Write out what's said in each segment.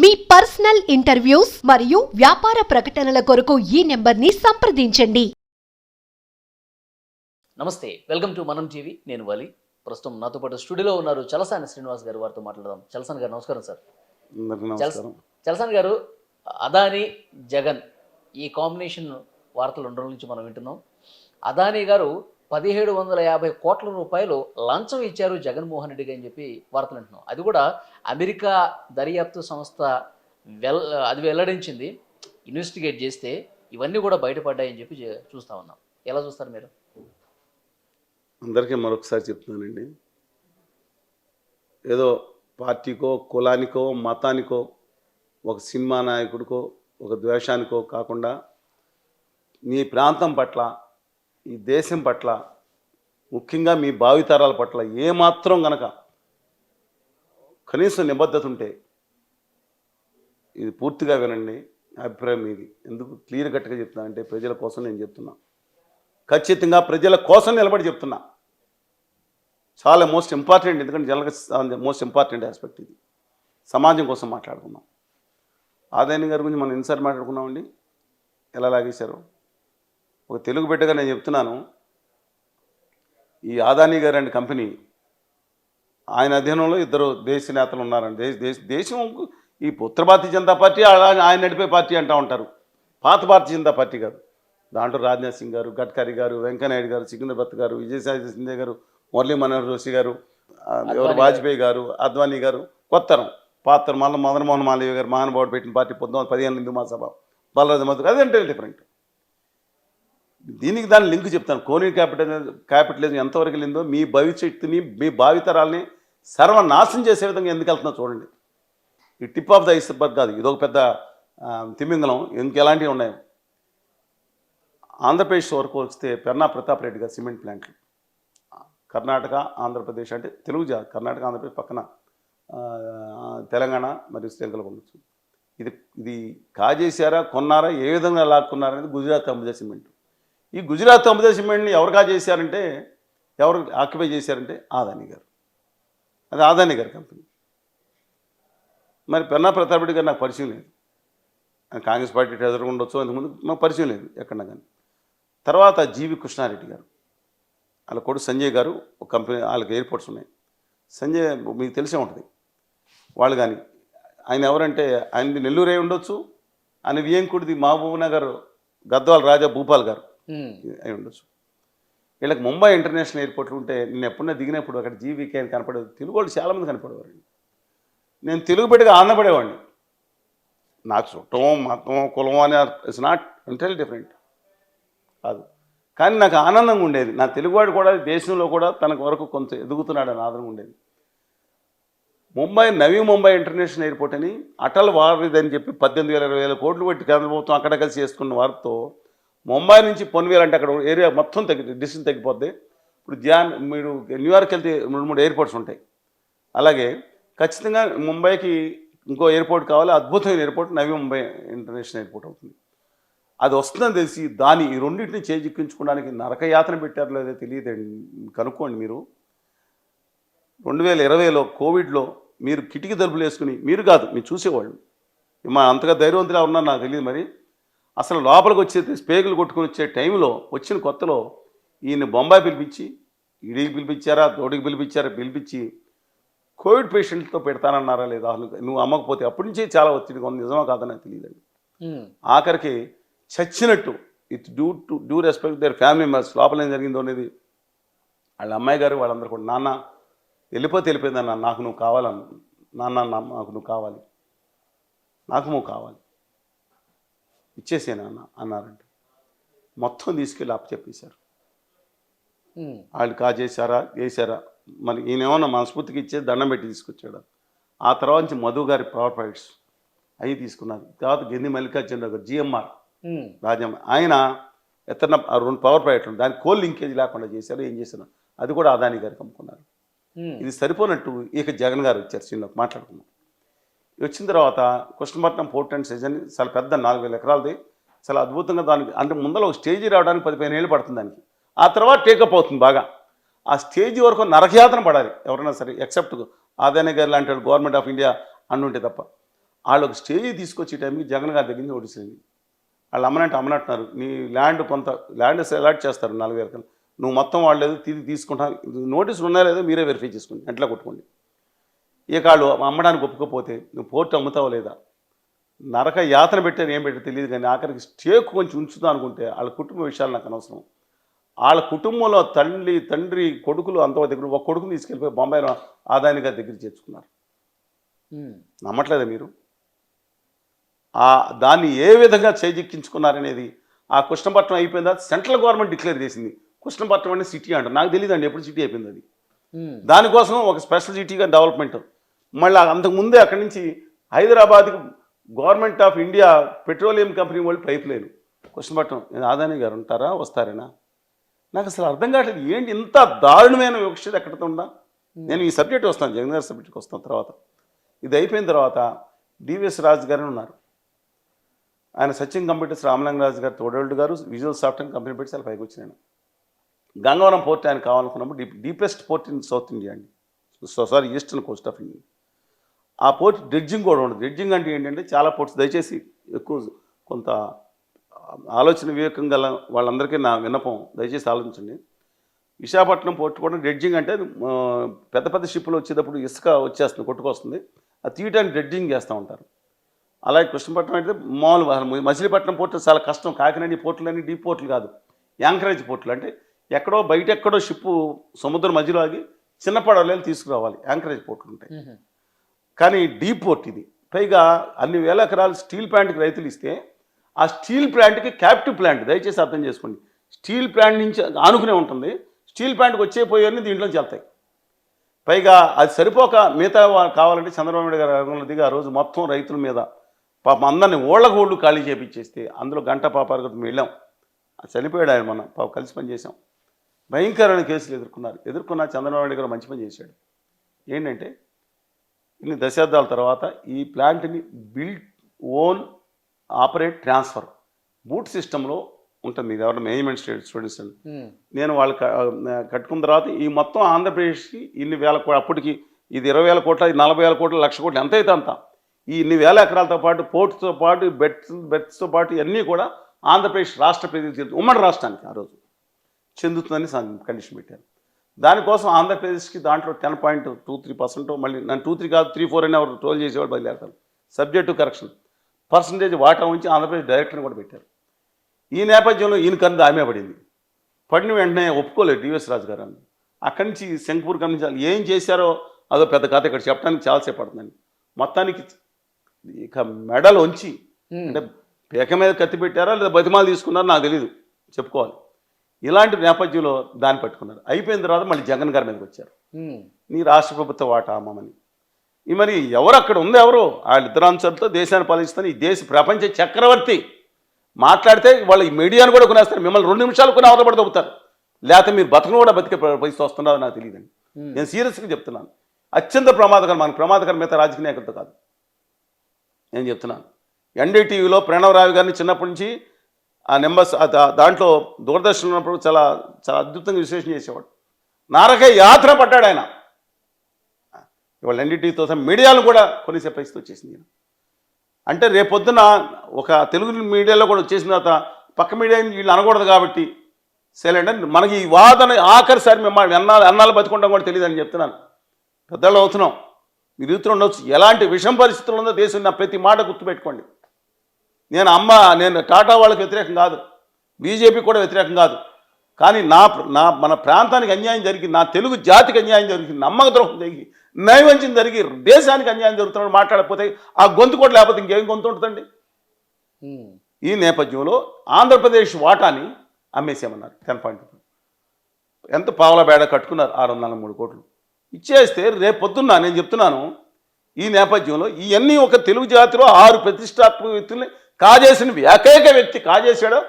మీ personal interviews మరియు వ్యాపార ప్రకటనల కొరకు ఈ నెంబర్ని సంప్రదించండి. నమస్తే వెల్కమ్ టు మనం టీవీ. నేను వలి. ప్రస్తుతం నాతో పాటు స్టూడియోలో ఉన్నారు చలసాని శ్రీనివాస్ గారు వారితో మాట్లాడదాం. చలసాని గారు నమస్కారం సార్. అందరికీ చలస నమస్కారం. చలసాని గారు అదానీ జగన్ ఈ కాంబినేషన్ వార్తలు రెండు రోజుల నుంచి మనం వింటున్నాం. అదానీ గారు పదిహేడు వందల యాభై కోట్ల రూపాయలు లంచం ఇచ్చారు జగన్మోహన్ రెడ్డికి అని చెప్పి వార్తలు అంటున్నాం. అది కూడా అమెరికా దర్యాప్తు సంస్థ వెల్ అది వెల్లడించింది. ఇన్వెస్టిగేట్ చేస్తే ఇవన్నీ కూడా బయటపడ్డాయని చెప్పి చూస్తూ చూస్తా ఉన్నాం. ఎలా చూస్తారు మీరు? అందరికీ మరొకసారి చెప్తున్నానండి. ఏదో పార్టీకో కులానికో మతానికో ఒక సినిమా నాయకుడికో ఒక ద్వేషానికో కాకుండా మీ ప్రాంతం పట్ల ఈ దేశం పట్ల ముఖ్యంగా మీ భావితరాల పట్ల ఏమాత్రం గనక కనీసం నిబద్ధత ఉంటే ఇది పూర్తిగా వినండి. అభిప్రాయం ఇది ఎందుకు క్లియర్ కట్గా చెప్తున్నా అంటే ప్రజల కోసం నేను చెప్తున్నా. ఖచ్చితంగా ప్రజల కోసం నిలబడి చెప్తున్నా. చాలా మోస్ట్ ఇంపార్టెంట్ ఎందుకంటే జనరల్గా మోస్ట్ ఇంపార్టెంట్ ఆస్పెక్ట్ ఇది. సమాజం కోసం మాట్లాడుకున్నాం ఆదాయని గారి గురించి మనం ఎన్నిసార్లు మాట్లాడుకున్నామండి? ఎలా లాగేశారు? ఒక తెలుగు బిడ్డగా నేను చెప్తున్నాను. ఈ ఆదాని గారు అండ్ కంపెనీ ఆయన అధీనంలో ఇద్దరు దేశ నేతలు ఉన్నారండి. దేశ దేశ దేశం ఈ ఉత్తర భారతీయ జనతా పార్టీ ఆయన నడిపే పార్టీ అంటూ ఉంటారు. పాత భారతీయ జనతా పార్టీ కాదు. దాంట్లో రాజ్నాథ్ సింగ్ గారు గడ్కరీ గారు వెంకయ్యనాయుడు గారు సికింద్రాబాద్ గారు విజయసాయి సింధే గారు మురళీ మనోహర్ జోషి గారు ఎవరు? వాజ్పేయి గారు అద్వానీ గారు కొత్తరం. పాత్ర మళ్ళీ మదన్ మోహన్ మాలవ్య గారు మహానుభావుడు పెట్టిన పార్టీ పొద్దున్న పదిహేను హిందూ మహాసభ బలరాజ మధు అదంటే డిఫరెంట్ దీనికి దాని లింక్ చెప్తాను. కోని క్యాపిటల్ క్యాపిటలిజం ఎంతవరకు వెళ్ళిందో మీ భవిష్యత్తుని మీ భావితరాల్ని సర్వనాశనం చేసే విధంగా ఎందుకు వెళ్తుందో చూడండి. ఈ టిప్ ఆఫ్ ద ఐస్బర్గ్ కాదు ఇదొక పెద్ద ఆ, తిమింగలం ఇంకెలాంటివి ఉన్నాయి? ఆంధ్రప్రదేశ్ వరకు వస్తే పెన్నా ప్రతాప్ రెడ్డి గారు సిమెంట్ ప్లాంట్లు. కర్ణాటక ఆంధ్రప్రదేశ్ అంటే తెలుగు జా కర్ణాటక ఆంధ్రప్రదేశ్ పక్కన తెలంగాణ మరియు శ్రీలంకలో ఉండొచ్చు. ఇది ఇది కాజేశారా కొన్నారా ఏ విధంగా లాక్కున్నారా అనేది గుజరాత్ అంబుజా సిమెంట్. ఈ గుజరాత్ అంబుజా సిమెంట్ని ఎవరు చేశారంటే ఎవరు ఆక్యుపై చేశారంటే ఆదాని గారు. అది ఆదాని గారి కంపెనీ. మరి పెన్నా ప్రతాప్ రెడ్డి గారు నాకు పరిచయం లేదు. ఆయన కాంగ్రెస్ పార్టీ ట్రెజర్ ఉండొచ్చు అంతకుముందు మాకు పరిచయం లేదు ఎక్కడన్నా కానీ. తర్వాత జీవి కృష్ణారెడ్డి గారు. వాళ్ళ కొడుకు సంజయ్ గారు ఒక కంపెనీ వాళ్ళకి ఎయిర్పోర్ట్స్ ఉన్నాయి. సంజయ్ మీకు తెలిసే ఉంటుంది. వాళ్ళు కానీ ఆయన ఎవరంటే ఆయనది నెల్లూరే ఉండొచ్చు ఆయన వియంకుడిది మహబూబ్ నగర్ గద్వాల రాజా భూపాల్ గారు. అయి ఉండొచ్చు. వీళ్ళకి ముంబై ఇంటర్నేషనల్ ఎయిర్పోర్ట్లు ఉంటే నేను ఎప్పుడన్నా దిగినప్పుడు అక్కడ జీవీకే అని కనపడేది తెలుగు వాళ్ళు చాలామంది కనపడేవారండి. నేను తెలుగు బిడ్డగా ఆనందపడేవాడిని. నాకు చుట్టం మతం కులం అని ఇట్స్ నాట్ ఎంటైర్లీ డిఫరెంట్ కాదు. కానీ నాకు ఆనందంగా ఉండేది. నా తెలుగువాడు కూడా దేశంలో కూడా తనకు వరకు కొంత ఎదుగుతున్నాడు అని ఆనందంగా ఉండేది. ముంబై నవీ ముంబై ఇంటర్నేషనల్ ఎయిర్పోర్ట్ అని అటల్ వారిది అని చెప్పి పద్దెనిమిది వేల ఇరవై వేల కోట్లు పెట్టి కేంద్ర ప్రభుత్వం అక్కడ కలిసి చేసుకున్న వారితో ముంబై నుంచి పొన్వేలు అంటే అక్కడ ఏరియా మొత్తం తగ్గి డిస్టెన్స్ తగ్గిపోద్ది. ఇప్పుడు ధ్యాన్ మీరు న్యూయార్క్ వెళ్తే రెండు మూడు ఎయిర్పోర్ట్స్ ఉంటాయి. అలాగే ఖచ్చితంగా ముంబైకి ఇంకో ఎయిర్పోర్ట్ కావాలి అద్భుతమైన airport Navi Mumbai international airport అవుతుంది. అది వస్తుందని తెలిసి దాని ఈ రెండింటిని చేజిక్కించుకోవడానికి నరకయాతన పెట్టారో లేదో తెలియదు కనుక్కోండి మీరు. రెండు వేల ఇరవైలో కోవిడ్లో మీరు కిటికీ తలుపులు వేసుకుని మీరు కాదు మీరు చూసేవాళ్ళు. మా అంతగా ధైర్యవంతులు ఉన్నారు నాకు తెలియదు మరి. అసలు లోపలికి వచ్చే స్పేగులు కొట్టుకుని వచ్చే టైంలో వచ్చిన కొత్తలో ఈయన బొంబాయి పిలిపించి ఈడీకి పిలిపించారా తోటికి పిలిపించారా పిలిపించి కోవిడ్ పేషెంట్తో పెడతానన్నారా లేదా? అసలు నువ్వు అమ్మకపోతే అప్పటి నుంచి చాలా ఒత్తిడిగా ఉంది. నిజమా కాదని తెలియదండి. ఆఖరికి చచ్చినట్టు it due to due respect their family members లోపల ఏం జరిగిందో అనేది వాళ్ళ అమ్మాయి గారు వాళ్ళందరూ కూడా నాన్న వెళ్ళిపోతే వెళ్ళిపోయిందన్న నాకు నువ్వు కావాలన్న నాన్న నాకు నువ్వు కావాలి నాకు నువ్వు కావాలి. ఇచ్చేసే నాన్న అన్నారంట. మొత్తం తీసుకెళ్ళి అప్పు చెప్పేశారు హ్మ్. వాళ్ళు కాజేశారా వేశారా? మరి ఈయన ఏమన్నా మనస్ఫూర్తికి ఇచ్చేసి దండం పెట్టి తీసుకొచ్చాడు? ఆ తర్వాత నుంచి మధు గారి పవర్ ప్రాజెక్ట్స్ అవి తీసుకున్నారు. తర్వాత గిన్ని మల్లికార్జున గారు జిఎంఆర్. రాజ్యం. ఆయన ఎత్తన రెండు పవర్ ప్రాజెక్టులు. దానికి కోల్ లింకేజ్ లేకుండా చేశారు ఏం చేశారు? అది కూడా అదాని గారికి అమ్ముకున్నారు. ఇది సరిపోనట్టు ఇక జగన్ గారు వచ్చారు. చిన్న మాట్లాడుకున్నాం వచ్చిన తర్వాత కృష్ణపట్నం పోర్ట్ అండ్ సీజన్ చాలా పెద్ద నాలుగు వేల ఎకరాలది. చాలా అద్భుతంగా దానికి అంటే ముందర ఒక స్టేజీ రావడానికి పది పదిహేను ఏళ్ళు పడుతుంది దానికి. ఆ తర్వాత టేకప్ అవుతుంది బాగా. ఆ స్టేజ్ వరకు నరకయాతన పడాలి ఎవరైనా సరే ఎక్సెప్ట్ ఆదాయ గారు లాంటి వాళ్ళు గవర్నమెంట్ ఆఫ్ ఇండియా అంటుంటే తప్ప. వాళ్ళు ఒక స్టేజ్ తీసుకొచ్చే టైంకి జగన్ గారి దగ్గర నుంచి ఓడిసింది వాళ్ళు అమ్మనంటే అమ్మనంటున్నారు నీ ల్యాండ్ కొంత ల్యాండ్ అలాట్ చేస్తారు నాలుగు వేల నువ్వు మొత్తం వాళ్ళు ఏదో తిరిగి తీసుకుంటా నోటీసులు ఉన్నాయో లేదో మీరే వెరిఫై చేసుకోండి ఎట్లా కొట్టుకోండి. ఇక వాళ్ళు అమ్మడానికి ఒప్పుకోపోతే నువ్వు పోర్టు అమ్ముతావో లేదా? నరక యాతన పెట్టారు ఏం పెట్టారు తెలియదు కానీ ఆఖరికి స్టేక్ కొంచెం ఉంచుదాం అనుకుంటే వాళ్ళ కుటుంబ విషయాలు నాకు అనవసరం. వాళ్ళ కుటుంబంలో తల్లి తండ్రి కొడుకులు అంత దగ్గర ఒక కొడుకుని తీసుకెళ్ళిపోయి బొంబాయిలో ఆదాని గారి దగ్గర చేర్చుకున్నారు. నమ్మట్లేదా మీరు? ఆ దాన్ని ఏ విధంగా చేజిక్కించుకున్నారనేది ఆ కృష్ణపట్నం అయిపోయిన తర్వాత సెంట్రల్ గవర్నమెంట్ డిక్లేర్ చేసింది. కృష్ణపట్నం అనేది సిటీ అంటారు నాకు తెలియదండి ఎప్పుడు సిటీ అయిపోయింది అది. దానికోసం ఒక స్పెషల్ సిటీగా డెవలప్మెంట్. మళ్ళీ అంతకుముందే అక్కడి నుంచి హైదరాబాద్కి government of India petroleum company వాళ్ళు పైప్ లైన్ కృష్ణపట్నం నేను ఆదాని గారు ఉంటారా? వస్తారేనా? నాకు అసలు అర్థం కావట్లేదు. ఏంటి ఇంత దారుణమైన వివక్షత ఎక్కడితో ఉందా? నేను ఈ సబ్జెక్ట్ వస్తాను. జగన్ గారి సబ్జెక్ట్కి వస్తాను తర్వాత. ఇది అయిపోయిన తర్వాత డివిఎస్ రాజు గారు ఉన్నారు. ఆయన సచిన్ కంప్యూటర్స్ రామలింగరాజు గారు తోడోళ్ళు గారు విజువల్ సాఫ్ట్వేర్ కంపెనీ పెట్టి చాలా పైకి వచ్చినాను గంగవరం పోర్ట్ ఆయన కావాలనుకున్నప్పుడు deep deepest port in south India అండి. So sorry eastern coast of India. ఆ పోర్ట్ డ్రెడ్జింగ్ కూడా ఉండదు. డ్రెడ్జింగ్ అంటే ఏంటంటే చాలా పోర్ట్స్ దయచేసి ఎక్కువ కొంత ఆలోచన వివేకం గల వాళ్ళందరికీ నా విన్నపం. దయచేసి ఆలోచించండి. విశాఖపట్నం పోర్ట్ కూడా డ్రెడ్జింగ్ అంటే పెద్ద పెద్ద షిప్లు వచ్చేటప్పుడు ఇసుక వచ్చేస్తుంది కొట్టుకొస్తుంది. అది తీయడానికి డ్రెడ్జింగ్ చేస్తూ ఉంటారు. అలాగే కృష్ణపట్నం అయితే మామూలు మచిలీపట్నం పోర్టు చాలా కష్టం. కాకినాడ పోర్టులు అన్ని డీప్ పోర్టులు కాదు. యాంకరేజ్ పోర్టులు అంటే ఎక్కడో బయట ఎక్కడో షిప్పు సముద్రం మధ్యలో ఆగి చిన్న పడవలు తీసుకురావాలి. యాంకరేజ్ పోర్టులు ఉంటాయి. కానీ డీప్ పోర్ట్ ఇది. పైగా అన్ని వేల ఎకరాలు స్టీల్ ప్లాంట్కి రైతులు ఇస్తే ఆ స్టీల్ ప్లాంట్కి క్యాప్టివ్ ప్లాంట్ దయచేసి అర్థం చేసుకోండి. స్టీల్ ప్లాంట్ నుంచి ఆనుకునే ఉంటుంది. స్టీల్ ప్లాంట్కి వచ్చే పోయేవన్నీ దీంట్లో వెళ్తాయి. పైగా అది సరిపోక మిగతా కావాలంటే చంద్రబాబు నాయుడు గారు రంగంలో దిగి ఆ రోజు మొత్తం రైతుల మీద పాపం అందరిని ఓళ్ళకు ఓళ్ళు ఖాళీ చేపించేస్తే అందులో గంట పాపారు మేము వెళ్ళాం. చనిపోయాడు ఆయన మనం పాప కలిసి పని చేసాం భయంకరమైన కేసులు ఎదుర్కొన్నారు. ఎదుర్కొన్న చంద్రబాబు నాయుడు గారు మంచి పని చేశాడు. ఏంటంటే ఇన్ని దశాబ్దాల తర్వాత ఈ ప్లాంట్ని build own operate transfer boot సిస్టంలో ఉంటుంది. ఇది ఎవరైనా మేనేజ్మెంట్ స్టేట్ స్టూడెంట్స్ అండి. నేను వాళ్ళు కట్టుకున్న తర్వాత ఈ మొత్తం ఆంధ్రప్రదేశ్కి ఇన్ని వేల కో అప్పటికి ఇది ఇరవై వేల కోట్ల ఇది నలభై వేల కోట్ల లక్ష కోట్లు ఎంత అయితే అంత ఈ ఇన్ని వేల ఎకరాలతో పాటు పోర్ట్స్తో పాటు బెడ్స్ బెడ్స్తో పాటు ఇవన్నీ కూడా ఆంధ్రప్రదేశ్ రాష్ట్ర ప్రజలకు చెందు ఉమ్మడి రాష్ట్రానికి ఆ రోజు చెందుతుందని కండిషన్ పెట్టారు. దానికోసం ఆంధ్రప్రదేశ్కి దాంట్లో ten point two three percent మళ్ళీ నన్ను టూ త్రీ కాదు త్రీ ఫోర్ అని ఎవరు ట్రోల్ చేసేవాడు బయలుదేరతారు. సబ్జెక్ట్ కరెక్షన్ పర్సంటేజ్ వాటా ఉంచి ఆంధ్రప్రదేశ్ డైరెక్టర్ని కూడా పెట్టారు. ఈ నేపథ్యంలో ఈయన కన్ను ఆమె పడింది. పడిన వెంటనే ఒప్పుకోలేదు డివిఎస్ రాజు గారు అని అక్కడి నుంచి శంఖపూర్ నుంచి ఏం చేశారో అదో పెద్ద కథ ఇక్కడ చెప్పడానికి చాలాసేపు పడుతుందండి. మొత్తానికి ఇక మెడలు ఉంచి. అంటే పేక మీద కత్తి పెట్టారా లేదా బతిమాలు తీసుకున్నారో నాకు తెలియదు చెప్పుకోవాలి. ఇలాంటి నేపథ్యంలో దాన్ని పట్టుకున్నారు. అయిపోయిన తర్వాత మళ్ళీ జగన్ గారి మీదకి వచ్చారు. నీ రాష్ట్ర ప్రభుత్వ వాటా అమ్మమని. ఈ మరి ఎవరు అక్కడ ఉంది ఎవరు? వాళ్ళిద్దరు అంశాలతో దేశాన్ని పాలిస్తాను ఈ దేశ ప్రపంచ చక్రవర్తి మాట్లాడితే వాళ్ళు ఈ మీడియాను కూడా కొనేస్తారు. మిమ్మల్ని రెండు నిమిషాలు కొన్ని అవతలపడి దొబ్బుతారు లేకపోతే మీరు బతుకును కూడా బతికే పరిస్థితి వస్తున్నారో నాకు తెలియదండి. నేను సీరియస్గా చెప్తున్నాను. అత్యంత ప్రమాదకరం మనకు ప్రమాదకరం మిగతా రాజకీయ నాయకులతో కాదు. నేను చెప్తున్నాను. ఎన్డీటీవీలో ప్రణవ్ రావు గారిని చిన్నప్పటి నుంచి ఆ నెంబర్స్ దాంట్లో దూరదర్శన్ ఉన్నప్పుడు చాలా చాలా అద్భుతంగా విశ్లేషణ చేసేవాడు. నారక యాత్ర పడ్డాడు ఆయన. ఇవాళ ఎన్డీటీవీతో మీడియాలు కూడా కొనేసే పరిస్థితి వచ్చేసింది. ఈయన. అంటే రేపొద్దున ఒక తెలుగు మీడియాలో కూడా వచ్చేసిన తర్వాత పక్క మీడియా వీళ్ళు అనకూడదు కాబట్టి సైలెంట్ అని మనకి ఈ వాదన ఆఖరిసారి మేము అన్నాలు అన్నాలు బతుకుంటాం కూడా తెలియదని చెప్తున్నాను. పెద్దలు అవుతున్నాం. మీరు యూత్లో ఉండొచ్చు. ఎలాంటి విషం పరిస్థితులు ఉందో దేశం నా ప్రతి మాట గుర్తుపెట్టుకోండి. నేను అమ్మ నేను టాటా వాళ్ళకి వ్యతిరేకం కాదు. బీజేపీ కూడా వ్యతిరేకం కాదు. కానీ నా నా మన ప్రాంతానికి అన్యాయం జరిగి నా తెలుగు జాతికి అన్యాయం జరిగి నమ్మక ద్రోహం జరిగి నైవంచం జరిగి దేశానికి అన్యాయం జరుగుతున్నాడు మాట్లాడకపోతే ఆ గొంతు కూడా లేకపోతే ఇంకేం గొంతు ఉంటుందండి. ఈ నేపథ్యంలో ఆంధ్రప్రదేశ్ వాటాని అమ్మేసామన్నారు టెన్ పాయింట్ ఎంత పావుల బేడ కట్టుకున్నారు? ఆరు వందల మూడు కోట్లు. ఇచ్చేస్తే రేపు పొద్దున్న నేను చెప్తున్నాను ఈ నేపథ్యంలో ఇవన్నీ ఒక తెలుగు జాతిలో ఆరు ప్రతిష్టాత్మక వ్యక్తుల్ని కాజేసిన ఏకైక వ్యక్తి కాజేశాడో.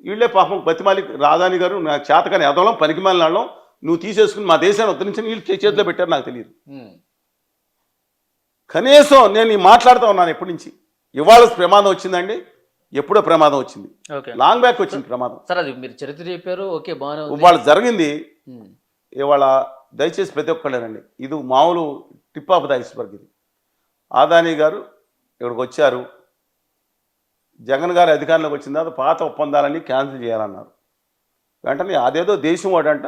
వీళ్ళే పాపం బతిమాలి రాధాని గారు నా చేతకాని ఎదవలం పనికిమాలిన వాళ్ళం. నువ్వు తీసేసుకుని మా దేశాన్ని ఉద్ధరించి వీళ్ళు చేతిలో పెట్టారు నాకు తెలియదు. కనీసం నేను ఈ మాట్లాడుతూ ఉన్నాను ఎప్పటి నుంచి? ఇవాళ ప్రమాదం వచ్చిందండి. ఎప్పుడో ప్రమాదం వచ్చింది. ఓకే. లాంగ్ బ్యాక్ వచ్చింది ప్రమాదం. సార్ అది మీరు చరిత్ర చెప్పారు. ఓకే ఉంది. ఇవాళ జరిగింది. ఇవాళ దయచేసి ప్రతి ఒక్కళ్ళేనండి. ఇది మామూలు టిప్ ఆఫ్ ద ఐస్బర్గ్ ఇది. ఆదాని గారు ఇక్కడికి వచ్చారు. జగన్ గారి అధికారంలోకి వచ్చిన తర్వాత పాత ఒప్పందాలన్నీ క్యాన్సిల్ చేయాలన్నారు. వెంటనే అదేదో దేశం వాడంట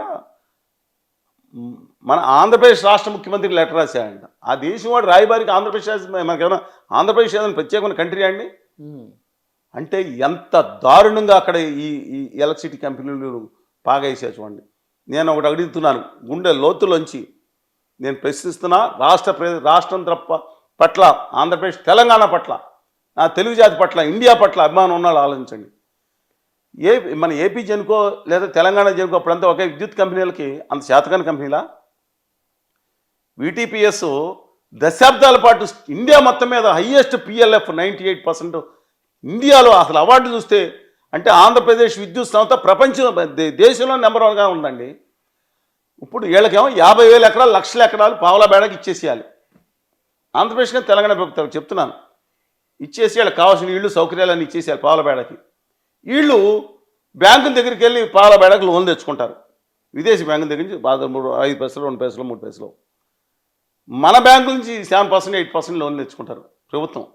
మన ఆంధ్రప్రదేశ్ రాష్ట్ర ముఖ్యమంత్రికి లెటర్ రాశాడంట. ఆ దేశం వాడు రాయబారికి ఆంధ్రప్రదేశ్ మనకేమైనా ఆంధ్రప్రదేశ్ ఏదైనా ప్రత్యేకమైన కంట్రీ అండి? అంటే ఎంత దారుణంగా అక్కడ ఈ ఈ ఎలక్ట్రిసిటీ కంపెనీలు పాగేసా చూడండి. నేను ఒకటి అడుగుతున్నాను గుండె లోతులోంచి నేను ప్రశ్నిస్తున్నా రాష్ట్ర ప్ర- రాష్ట్రం తప్ప పట్ల ఆంధ్రప్రదేశ్ తెలంగాణ పట్ల నా తెలుగు జాతి పట్ల ఇండియా పట్ల అభిమానం ఉన్నాళ్ళు ఆలోచించండి. ఏ మన ఏపీ జనుకో లేదా తెలంగాణ జనుకో అప్పుడంతా ఒకే విద్యుత్ కంపెనీలకి అంత శాతకాని కంపెనీలా? విటిపిఎస్ దశాబ్దాల పాటు ఇండియా మొత్తం మీద highest PLF ninety eight percent. ఇండియాలో అసలు అవార్డు చూస్తే అంటే ఆంధ్రప్రదేశ్ విద్యుత్ సంస్థ ప్రపంచం దేశంలో నెంబర్ వన్గా ఉందండి. ఇప్పుడు వీళ్ళకేమో యాభై వేల ఎకరాలు లక్షల ఎకరాలు పావలా బేడకి ఇచ్చేసేయాలి. ఆంధ్రప్రదేశ్ తెలంగాణ ప్రభుత్వం చెప్తున్నాను. ఇచ్చేసి వాళ్ళకి కావాల్సిన ఇళ్ళు సౌకర్యాలన్నీ ఇచ్చేసేయాలి పాలబేడకి. వీళ్ళు బ్యాంకుల దగ్గరికి వెళ్ళి పాలబేడకు లోన్ తెచ్చుకుంటారు. విదేశీ బ్యాంకుల దగ్గర నుంచి బాగా మూడు ఐదు పైసలు రెండు పైసలు మూడు పైసలు. మన బ్యాంకు నుంచి సెవెన్ పర్సెంట్ ఎయిట్ పర్సెంట్ లోన్లు తెచ్చుకుంటారు ప్రభుత్వం.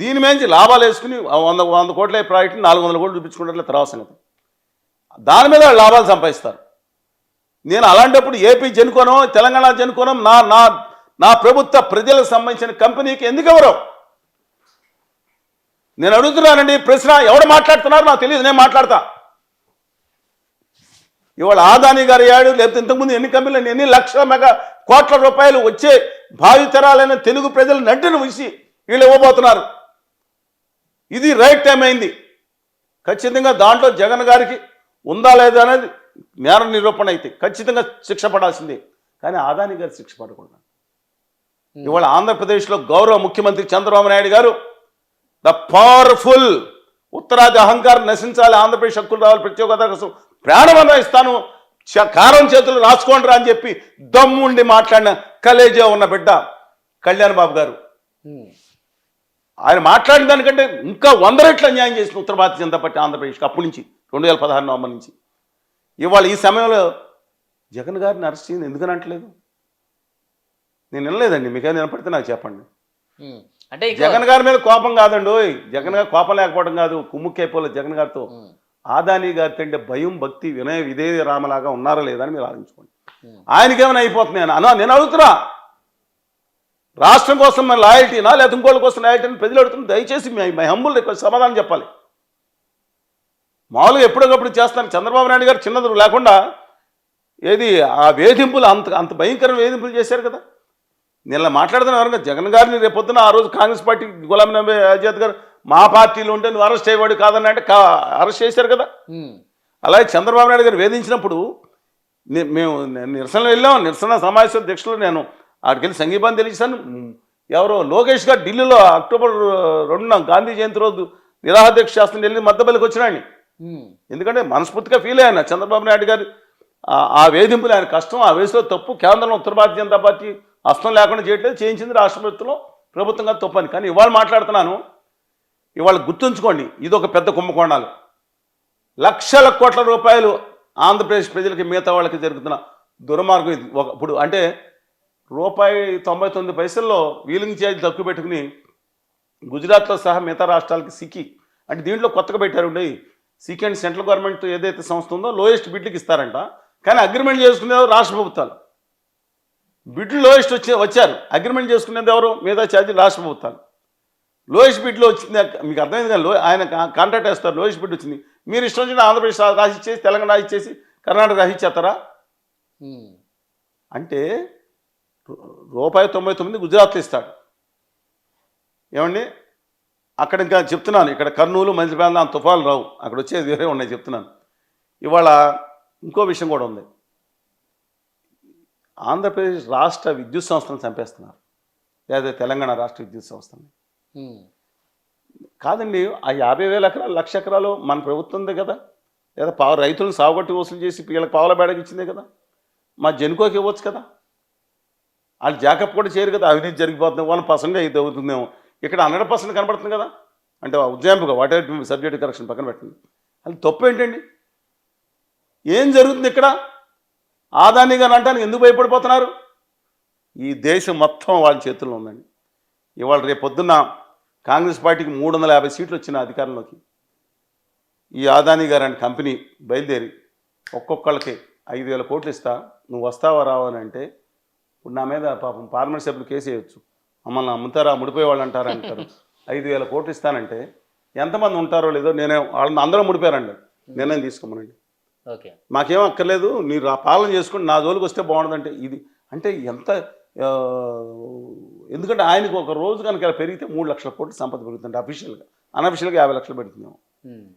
దీని మీద లాభాలు వేసుకుని వంద వంద కోట్ల ప్రాజెక్ట్ నాలుగు వందల కోట్లు చూపించుకుంటే తర్వాత సంగతి. దాని మీద లాభాలు సంపాదిస్తారు. నేను అలాంటప్పుడు ఏపీ జనుకోనం తెలంగాణ జనుకోనం నా నా నా ప్రభుత్వ ప్రజలకు సంబంధించిన కంపెనీకి ఎందుకు ఎవరో? నేను అడుగుతున్నానండి ప్రశ్న ఎవడు మాట్లాడుతున్నారు? నాకు తెలియదు నేను మాట్లాడతా. ఇవాళ ఆదాని గారు అయ్యాడు లేకపోతే ఇంతకుముందు ఎన్ని కంపెనీలు ఎన్ని లక్షల మెగా కోట్ల రూపాయలు వచ్చే భావితరాలైన తెలుగు ప్రజలు నడ్డును ఉంచి వీళ్ళు ఇవ్వబోతున్నారు. ఇది రైట్ టైం అయింది. ఖచ్చితంగా దాంట్లో జగన్ గారికి ఉందా లేదా అనేది నేర నిరూపణ అయితే ఖచ్చితంగా శిక్ష పడాల్సిందే. కానీ ఆదాని గారు శిక్ష పడకూడదు. ఇవాళ ఆంధ్రప్రదేశ్లో గౌరవ ముఖ్యమంత్రి చంద్రబాబు నాయుడు గారు ద పవర్ఫుల్ ఉత్తరాది అహంకారం నశించాలి ఆంధ్రప్రదేశ్ హక్కులు రావాలి ప్రత్యేక హోదా కోసం ప్రాణమన్నా ఇస్తాను. కారం చేతులు రాసుకోండి రా అని చెప్పి దమ్ముండి మాట్లాడిన కలేజా ఉన్న బిడ్డ కళ్యాణ్ బాబు గారు. ఆయన మాట్లాడిన దానికంటే ఇంకా వంద రెట్లు అన్యాయం చేసిన ఉత్తర భారతీయ జనతా పార్టీ ఆంధ్రప్రదేశ్కి అప్పటి నుంచి రెండు వేల పదహారు నవంబర్ నుంచి. ఇవాళ ఈ సమయంలో జగన్ గారిని అరెస్ట్ చేయండి ఎందుకని అంటలేదు? నేను వినలేదండి మీకు వినపడితే నాకు చెప్పండి. అంటే జగన్ గారి మీద కోపం కాదండి జగన్ గారు కోపం లేకపోవడం కాదు. కుమ్ముక్కైపోలేదు జగన్ గారితో. ఆదాని గారితో అంటే భయం భక్తి వినయ విధేయ రామలాగా ఉన్నారా లేదా అని మీరు ఆలోచించుకోండి. ఆయనకేమైనా అయిపోతుంది అని అన్నా నేను అడుగుతున్నా. రాష్ట్రం కోసం మన లాయల్టీనా? లేదా ఇంకోళ్ళ కోసం లాయల్టీని ప్రజలు అడుగుతున్నా దయచేసి మీ హంబుల్ రిక్వెస్ట్ సమాధానం చెప్పాలి. మామూలుగా ఎప్పటికప్పుడు చేస్తారు చంద్రబాబు నాయుడు గారు చిన్నది లేకుండా ఏది ఆ వేధింపులు అంత అంత భయంకర వేధింపులు చేశారు కదా? నేను ఇలా మాట్లాడుతున్న జగన్ గారిని రేపొద్దున ఆ రోజు కాంగ్రెస్ పార్టీ గులాం నబీ ఆజాద్ గారు మా పార్టీలో ఉంటే నువ్వు అరెస్ట్ అయ్యేవాడు కాదని అంటే కా అరెస్ట్ చేశారు కదా. అలాగే చంద్రబాబు నాయుడు గారు వేధించినప్పుడు మేము నిరసనలు వెళ్ళాం. నిరసన సమావేశ అధ్యక్షులు నేను ఆడికి వెళ్ళి తెలియజేశాను. ఉమ్, ఎవరో లోకేష్ గారు ఢిల్లీలో అక్టోబర్ రెండున గాంధీ జయంతి రోజు నిరాహాధ్యక్ష శాస్త్రం వెళ్ళి మద్దబలికి వచ్చినాయని ఎందుకంటే మనస్ఫూర్తిగా ఫీల్ అయ్యాను. చంద్రబాబు నాయుడు గారు ఆ- ఆ వేధింపులు ఆయన కష్టం. ఆ వయసులో తప్పు కేంద్రంలో ఉత్తర భారతీయ జనతా పార్టీ అస్తం లేకుండా చేయట్లేదు చేయించింది రాష్ట్ర ప్రభుత్వంలో ప్రభుత్వంగా తప్పు కానీ ఇవాళ మాట్లాడుతున్నాను ఇవాళ గుర్తుంచుకోండి ఇది ఒక పెద్ద కుంభకోణాలు. లక్షల కోట్ల రూపాయలు ఆంధ్రప్రదేశ్ ప్రజలకి మిగతా వాళ్ళకి జరుగుతున్న దుర్మార్గం ఇది. ఒక ఇప్పుడు అంటే రూపాయి తొంభై తొమ్మిది పైసల్లో వీలింగ్ ఛార్జ్ తక్కువ పెట్టుకుని గుజరాత్లో సహా మిగతా రాష్ట్రాలకి సిక్కి. అంటే దీంట్లో కొత్తగా పెట్టారు ఉండే సిక్ అండ్ సెంట్రల్ గవర్నమెంట్ ఏదైతే సంస్థ ఉందో లోయెస్ట్ బిడ్లకి ఇస్తారంట. కానీ అగ్రిమెంట్ చేసుకునేది రాష్ట్ర ప్రభుత్వాలు. బిడ్లు లోయెస్ట్ వచ్చే వచ్చారు. అగ్రిమెంట్ చేసుకునేది ఎవరు? మిగతా ఛార్జీలు రాష్ట్ర ప్రభుత్వాలు. లోయెస్ట్ బిడ్లో వచ్చింది మీకు అర్థమైంది కానీ లో ఆయన కాంట్రాక్ట్ వేస్తారు లోయెస్ట్ బిడ్ వచ్చింది. మీరు ఇష్టం వచ్చిన ఆంధ్రప్రదేశ్ రాసి ఇచ్చేసి తెలంగాణ రాసి ఇచ్చేసి కర్ణాటక రాసి ఇచ్చేస్తారా అంటే రూపాయి తొంభై తొమ్మిది గుజరాత్లో ఇస్తాడు. ఏమండి? అక్కడ ఇంకా చెప్తున్నాను ఇక్కడ కర్నూలు అంత తుఫాలు రావు. అక్కడ వచ్చేది వేరే ఉన్నాయి చెప్తున్నాను. ఇవాళ ఇంకో విషయం కూడా ఉంది. ఆంధ్రప్రదేశ్ రాష్ట్ర విద్యుత్ సంస్థను చంపేస్తున్నారు. లేదా తెలంగాణ రాష్ట్ర విద్యుత్ సంస్థని. కాదండి ఆ యాభై వేల ఎకరాలు లక్ష ఎకరాలు మన ప్రభుత్వందే కదా. లేదా పావ రైతులను సాగుగొట్టి వసూలు చేసి వీళ్ళకి పావుల బేడకి ఇచ్చిందే కదా. మా జనుకోకి ఇవ్వచ్చు కదా. వాళ్ళు జాకప్ కూడా చేయరు కదా అవినీతి జరిగిపోతుంది వన్ పర్సెంట్ ఇది అవుతుందేమో. ఇక్కడ హండ్రెడ్ పర్సెంట్ కనబడుతుంది కదా. అంటే ఉజ్జాయింపుగా వాట్ ఎవర్ సబ్జెక్ట్ కరెక్షన్ పక్కన పెట్టండి. అది తప్పు ఏంటండి? ఏం జరుగుతుంది ఇక్కడ? ఆదాని గారు అంటానికి ఎందుకు భయపడిపోతున్నారు? ఈ దేశం మొత్తం వాళ్ళ చేతుల్లో ఉందండి. ఇవాళ రేపు పొద్దున్న కాంగ్రెస్ పార్టీకి మూడు వందల యాభై సీట్లు వచ్చిన అధికారంలోకి ఈ ఆదాని గారు అనే కంపెనీ బయలుదేరి ఒక్కొక్కళ్ళకి ఐదు వేల కోట్లు ఇస్తా నువ్వు వస్తావా రావా అని అంటే ఇప్పుడు నా మీద పాపం పార్లమెంట్ సభ్యులు కేసు వేయచ్చు. మమ్మల్ని అమ్ముతారా ముడిపోయే వాళ్ళు అంటారా? అంటారు. ఐదు వేల కోట్లు ఇస్తానంటే ఎంతమంది ఉంటారో లేదో నేనే వాళ్ళని అందరూ ముడిపోయారండి. నిర్ణయం తీసుకోమనండి. మాకేం అక్కర్లేదు మీరు ఆ పాలన చేసుకుని నా జోలికి వస్తే బాగుండదంటే ఇది. అంటే ఎంత ఎందుకంటే ఆయనకు ఒక రోజు కనుక పెరిగితే మూడు లక్షల కోట్లు సంపద పెరుగుతుంది అఫీషియల్గా. అన్అఫీషియల్గా యాభై లక్షలు పెడుతున్నాం. ఉమ్.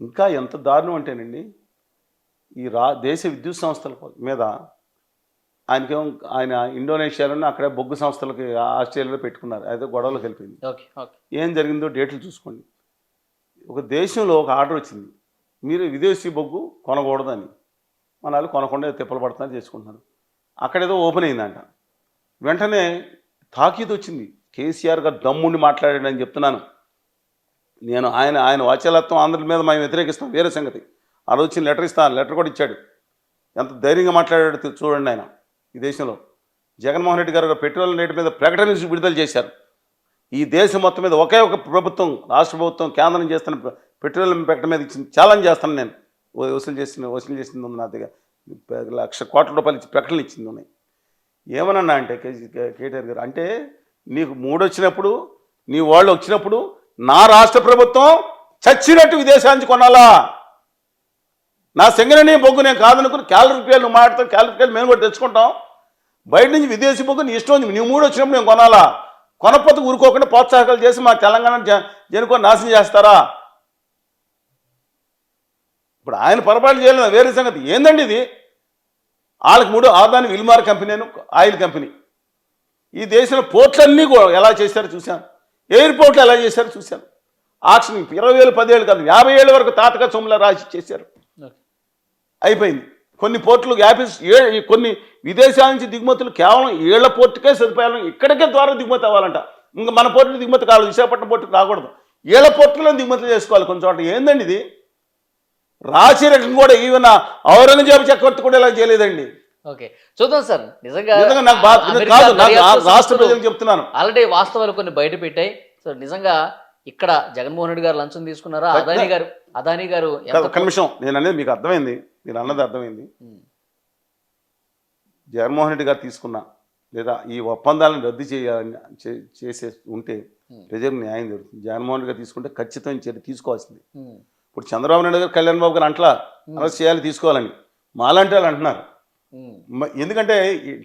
ఇంకా ఎంత దారుణం అంటేనండి ఈ రా దేశ విద్యుత్ సంస్థల మీద ఆయనకేమో ఆయన ఇండోనేషియాలోనే అక్కడే బొగ్గు సంస్థలకి ఆస్ట్రేలియాలో పెట్టుకున్నారు. అయితే గొడవలోకి వెళ్ళిపోయింది. ఏం జరిగిందో డేట్లు చూసుకోండి. ఒక దేశంలో ఒక ఆర్డర్ వచ్చింది. మీరు విదేశీ బొగ్గు కొనకూడదని. మన వాళ్ళు కొనకుండా తిప్పలు పడుతున్నారు చేసుకుంటున్నారు. అక్కడేదో ఓపెన్ అయిందంట. వెంటనే తాకీదు వచ్చింది. కేసీఆర్ గారు దమ్ముండి మాట్లాడాడు అని చెప్తున్నాను. నేను ఆయన ఆయన వాచ్యలత్వం ఆంధ్రుల మీద మేము వ్యతిరేకిస్తాం. వేరే సంగతి. ఆ రోజు వచ్చిన లెటర్ ఇస్తాను లెటర్ కూడా ఇచ్చాడు. ఎంత ధైర్యంగా మాట్లాడాడు చూడండి ఆయన ఈ దేశంలో. జగన్మోహన్ రెడ్డి గారు పెట్రోల్ రేటు మీద ప్రకటన విడుదల చేశారు. ఈ దేశం మొత్తం మీద ఒకే ఒక ప్రభుత్వం రాష్ట్ర ప్రభుత్వం కేంద్రం చేస్తున్న పెట్రోలియం పెట్టడం మీద ఇచ్చింది ఛాలెంజ్ చేస్తాను నేను. ఓ- వసూలు చేసిన వసూలు చేసింది ఉంది నా దగ్గర. లక్ష కోట్ల రూపాయలు ఇచ్చి ప్రకటనలు ఇచ్చింది ఉన్నాయి. ఏమన్నా అంటే కే- కేటీఆర్ గారు అంటే నీకు మూడు వచ్చినప్పుడు నీ వాళ్ళు వచ్చినప్పుడు నా రాష్ట్ర ప్రభుత్వం చచ్చినట్టు విదేశాల కొనాలా? నా సింగరణి బొగ్గు నేను కాదనుకుని క్యాలరీలు నువ్వు మాట్లాడతావు క్యాలరీలు మేము కూడా తెచ్చుకుంటాం. బయట నుంచి విదేశీ బొగ్గు నీ ఇష్టం ఉంది నువ్వు మూడు వచ్చినప్పుడు నేను కొనాలా? కొనకపోతే ఊరుకోకుండా ప్రోత్సాహకాలు చేసి మా తెలంగాణ జనుకో నాశనం చేస్తారా? ఇప్పుడు ఆయన పొరపాటు చేయలేదు వేరే సంగతి. ఏందండి ఇది? వాళ్ళకి మూడు ఆదాని విల్మార్ కంపెనీ అని ఆయిల్ కంపెనీ. ఈ దేశంలో పోర్ట్లన్నీ కూడా ఎలా చేశారో చూశాను. ఎయిర్పోర్ట్లు ఎలా చేశారో చూశాను. ఆక్సిజన్ ఇరవై వేలు పదివేలు కాదు యాభై ఏళ్ళ వరకు తాతక సొమ్ముల రాసి చేశారు. అయిపోయింది. కొన్ని పోర్టులు యాపిల్స్ ఏ కొన్ని విదేశాల నుంచి దిగుమతులు కేవలం ఏళ్ళ పోర్టుకే సదుపాయాలు ఇక్కడికే ద్వారా దిగుమతి అవ్వాలంట. ఇంకా మన పోర్టులు దిగుమతి కావాలి విశాఖపట్నం పోర్టుకు రాకూడదు. ఏళ్ళ పోర్టులో దిగుమతి చేసుకోవాలి కొంచెం చోట ఏందండి ఇది? రాశిరకం కూడా ఈవెన్ ఔరంగజేబు చక్రవర్తి కూడా ఇలా చేయలేదండి. ఓకే. చూద్దాం సార్. నిజంగా నాకు కాదు రాష్ట్ర ప్రజలకు చెప్తున్నాను. ఆల్రెడీ వాస్తవాలు కొన్ని బయట పెట్టాయి సో నిజంగా ఇక్కడ జగన్మోహన్ రెడ్డి గారు లంచం తీసుకున్నారా? అదానీ గారు అదానీ గారు ఒక్క నిమిషం. నేను అనేది మీకు అర్థమైంది. మీరు అన్నది అర్థమైంది. జగన్మోహన్ రెడ్డి గారు తీసుకున్న లేదా ఈ ఒప్పందాలను రద్దు చేయాలని చేసే ఉంటే. ప్రజలకు న్యాయం జరుగుతుంది. జగన్మోహన్ రెడ్డి గారు తీసుకుంటే ఖచ్చితమైన చర్య తీసుకోవాల్సింది. ఇప్పుడు చంద్రబాబు నాయుడు గారు కళ్యాణ్ బాబు గారు అంటలా అరెస్ట్ చేయాలి తీసుకోవాలని. మాలాంటి వాళ్ళు అంటున్నారు. ఎందుకంటే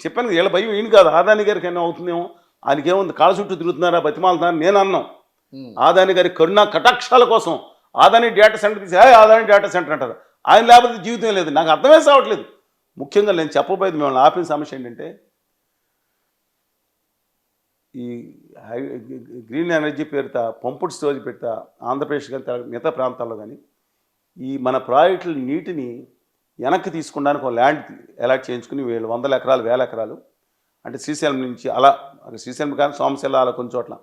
చెప్పాను వీళ్ళ భయం ఈయన కాదు. ఆదాని గారికి ఏమో అవుతుందేమో? ఆయనకి ఏముంది? కాళ్ళ చుట్టూ తిరుగుతున్నారా? బతిమాలుతున్నారా? నేను అన్నాం ఆదాని గారి కరుణ కటాక్షాల కోసం ఆదాని డేటా సెంటర్ తీసి "ఏయ్, ఆదాని డేటా సెంటర్ అంటారు. ఆయన లేకపోతే జీవితం లేదు. నాకు అర్థమే సావట్లేదు. ముఖ్యంగా నేను చెప్పబోయేది మిమ్మల్ని ఆపిన సమస్య ఏంటంటే ఈ గ్రీన్ ఎనర్జీ పేరుత పంపుడు స్టోరేజ్ పెడతా ఆంధ్రప్రదేశ్ కానీ మిగతా ప్రాంతాల్లో కానీ ఈ మన ప్రాజెక్టుల నీటిని వెనక్కి తీసుకోవడానికి ఒక ల్యాండ్ అలాట్ చేయించుకుని వేలు వందల ఎకరాలు వేల ఎకరాలు. అంటే శ్రీశైలం నుంచి అలా శ్రీశైలం కానీ సోమశిల అలా కొన్ని చోట్ల.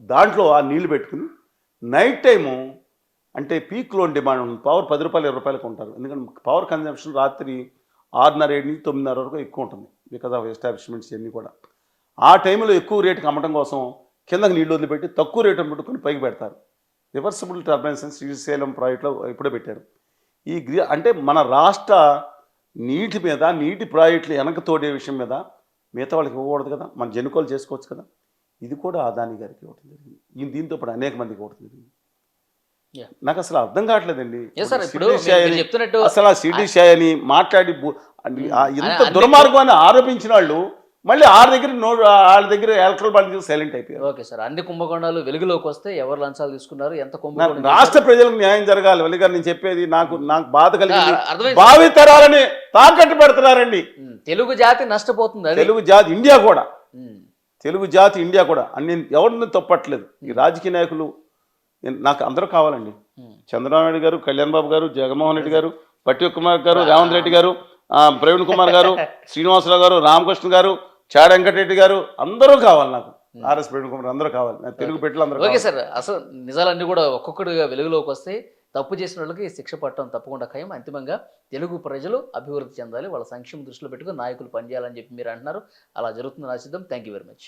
దాంట్లో ఆ నీళ్ళు పెట్టుకుని నైట్ టైము అంటే పీక్ లోన్ డిమాండ్ ఉంది పవర్ పది రూపాయలు ఇరవై రూపాయలకు ఉంటారు. ఎందుకంటే పవర్ కన్జంప్షన్ రాత్రి ఆరున్నర ఏడు నుంచి తొమ్మిదిన్నర వరకు ఎక్కువ ఉంటుంది. బికాస్ ఆఫ్ ఎస్టాబ్లిష్మెంట్స్ ఇవన్నీ కూడా. ఆ టైంలో ఎక్కువ రేటుకి అమ్మటం కోసం కిందకి నీళ్ళు వదిలిపెట్టి తక్కువ రేటు పెట్టుకుని పైకి పెడతారు. రివర్సిబుల్ టర్బైన్స్ అని శ్రీశైలం ప్రాజెక్ట్లో ఇప్పుడే పెట్టారు. ఈ గ్రీ అంటే మన రాష్ట్ర నీటి మీద నీటి ప్రాజెక్టులు వెనక తోడే విషయం మీద మిగతా వాళ్ళకి ఇవ్వకూడదు కదా. మన జనుకోలు చేసుకోవచ్చు కదా. ఇది కూడా అదాని గారికి ఇవ్వడం జరిగింది. ఈ దీంతో పాటు అనేక మందికి ఇవ్వడం జరిగింది. నాకు అసలు అర్థం కావట్లేదండి. అని- అసలు ఆ సిటీ షాయ్ అని మాట్లాడి ఇంత అన్ని- దుర్మార్గాన్ని ఆరోపించిన వాళ్ళు మళ్ళీ ఆడ దగ్గర నో వాళ్ళ దగ్గర ఎలక్ట్రల్ బాండ్ సైలెంట్ అయిపోయారు. ఓకే సార్ అన్ని కుంభకోణాలు వెలుగులోకి వస్తే ఎవరు లంచాలు తీసుకున్నారు? ఎంత కుంభకోణం రాష్ట్ర ప్రజలకు న్యాయం జరగాలి. వల్లి గారు నేను చెప్పేది నాకు నాకు బాధ కలిగింది. ఆ, అర్థమైంది. భావి తరాలని తాకట్టు పెడుతున్నారండి. తెలుగు జాతి నష్టపోతుంది తెలుగు జాతి ఇండియా కూడా. తెలుగు జాతి ఇండియా కూడా. అన్ని ఎవరిని తప్పట్లేదు. ఈ రాజకీయ నాయకులు నాకు అందరూ కావాలండి. చంద్రబాబు నాయుడు గారు కళ్యాణ్ బాబు గారు జగన్మోహన్ రెడ్డి గారు పట్టి కుమార్ గారు రేవంత్ రెడ్డి గారు ప్రవీణ్ కుమార్ గారు శ్రీనివాసరావు గారు రామకృష్ణ గారు చాడ వెంకటరెడ్డి గారు అందరూ కావాలి నాకు. ఆర్ఎస్ కుమార్ అందరూ కావాలి. నాకు తెలుగు పెట్టలు అందరూ ఓకే. సార్ అసలు నిజాలన్నీ కూడా ఒక్కొక్కటిగా వెలుగులోకి వస్తే తప్పు చేసిన వాళ్ళకి శిక్ష పట్టడం తప్పకుండా ఖాయం. అంతిమంగా తెలుగు ప్రజలు అభివృద్ధి చెందాలి వాళ్ళ సంక్షేమం దృష్టిలో పెట్టుకుని నాయకులు పనిచేయాలని చెప్పి మీరు అంటున్నారు. అలా జరుగుతుంది ఆశిద్దాం. Thank you very much